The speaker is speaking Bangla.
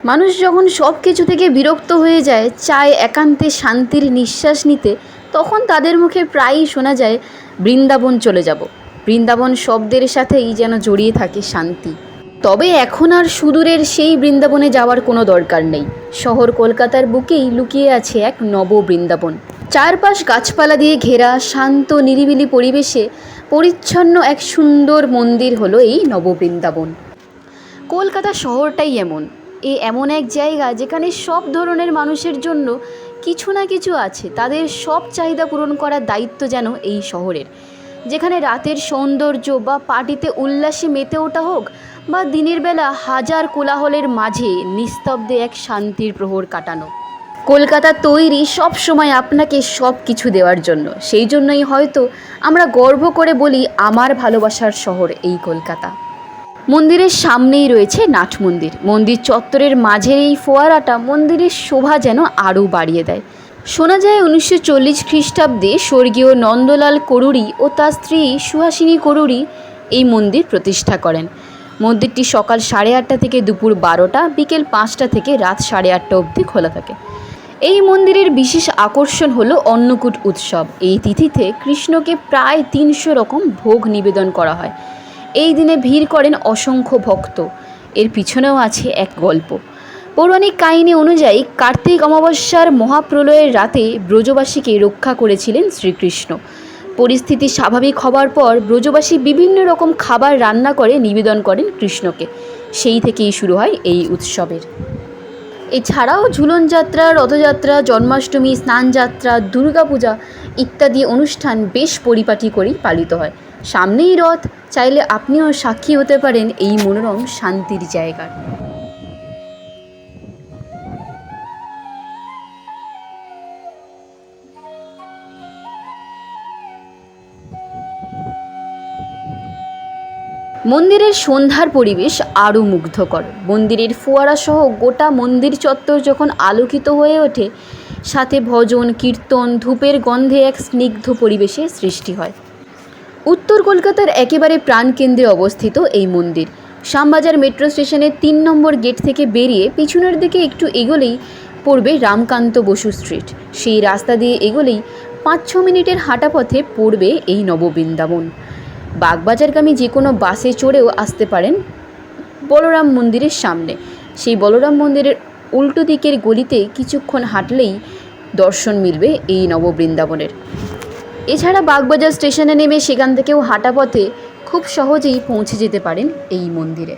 মানুষ যখন সব কিছু থেকে বিরক্ত হয়ে যায়, চায় একান্তে শান্তির নিঃশ্বাস নিতে, তখন তাদের মুখে প্রায়ই শোনা যায়, বৃন্দাবন চলে যাব। বৃন্দাবন শব্দের সাথেই যেন জড়িয়ে থাকে শান্তি। তবে এখন আর সুদূরের সেই বৃন্দাবনে যাওয়ার কোনো দরকার নেই। শহর কলকাতার বুকেই লুকিয়ে আছে এক নব বৃন্দাবন। চারপাশ গাছপালা দিয়ে ঘেরা শান্ত নিরিবিলি পরিবেশে পরিচ্ছন্ন এক সুন্দর মন্দির হলো এই নববৃন্দাবন কলকাতা শহরটাই এমন। এ এমন এক জায়গা যেখানে সব ধরনের মানুষের জন্য কিছু না কিছু আছে। তাদের সব চাহিদা পূরণ করার দায়িত্ব যেন এই শহরের। যেখানে রাতের সৌন্দর্য বা পার্টিতে উল্লাসে মেতে ওঠা হোক বা দিনের বেলা হাজার কোলাহলের মাঝে নিস্তব্ধে এক শান্তির প্রহর কাটানো। কলকাতা তৈরি সব সময় আপনাকে সব কিছু দেওয়ার জন্য। সেই জন্যই হয়তো আমরা গর্ব করে বলি, আমার ভালোবাসার শহর এই কলকাতা। মন্দিরের সামনেই রয়েছে নাট মন্দির। মন্দির চত্বরের মাঝের এই ফোয়ারাটা মন্দিরের শোভা যেন আরও বাড়িয়ে দেয়। শোনা যায় উনিশশো চল্লিশ খ্রিস্টাব্দে স্বর্গীয় নন্দলাল করুড়ি ও তার স্ত্রী সুহাসিনী করুড়ি এই মন্দির প্রতিষ্ঠা করেন। মন্দিরটি সকাল সাড়ে আটটা থেকে দুপুর বারোটা, বিকেল পাঁচটা থেকে রাত সাড়ে আটটা অবধি খোলা থাকে। এই মন্দিরের বিশেষ আকর্ষণ হলো অন্নকূট উৎসব। এই তিথিতে কৃষ্ণকে প্রায় তিনশো রকম ভোগ নিবেদন করা হয়। এই দিনে ভিড় করেন অসংখ্য ভক্ত। এর পিছনেও আছে এক গল্প। পৌরাণিক কাহিনী অনুযায়ী কার্তিক অমাবস্যার মহাপ্রলয়ের রাতে ব্রজবাসীকে রক্ষা করেছিলেন শ্রীকৃষ্ণ। পরিস্থিতি স্বাভাবিক হবার পর ব্রজবাসী বিভিন্ন রকম খাবার রান্না করে নিবেদন করেন কৃষ্ণকে। সেই থেকেই শুরু হয় এই উৎসবের। এছাড়াও ঝুলন যাত্রা, রথযাত্রা, জন্মাষ্টমী স্নানযাত্রা দুর্গাপূজা ইত্যাদি অনুষ্ঠান বেশ পরিপাটি করেই পালিত হয়। সামনেই রথ, চাইলে আপনিও সাক্ষী হতে পারেন এই মনোরম শান্তির জায়গার। মন্দিরের সন্ধ্যার পরিবেশ আরও মুগ্ধকর। মন্দিরের ফোয়ারা সহ গোটা মন্দির চত্বর যখন আলোকিত হয়ে ওঠে, সাথে ভজন, কীর্তন, ধূপের গন্ধে এক স্নিগ্ধ পরিবেশের সৃষ্টি হয়। উত্তর কলকাতার একেবারে প্রাণকেন্দ্রে অবস্থিত এই মন্দির। শ্যামবাজার মেট্রো স্টেশনের তিন নম্বর গেট থেকে বেরিয়ে পিছনের দিকে একটু এগোলেই পড়বে রামকান্ত বসু স্ট্রিট। সেই রাস্তা দিয়ে এগোলেই পাঁচ ছ মিনিটের হাঁটা পথে পড়বে এই নববৃন্দাবন। বাগবাজারগামী যে কোনো বাসে চড়েও আসতে পারেন বলরাম মন্দিরের সামনে। সেই বলরাম মন্দিরের উল্টো দিকের গলিতে কিছুক্ষণ হাঁটলেই দর্শন মিলবে এই নববৃন্দাবনের। এছাড়া বাগবাজার স্টেশনে নেমে সেখান থেকেও হাঁটা পথে খুব সহজেই পৌঁছে যেতে পারেন এই মন্দিরে।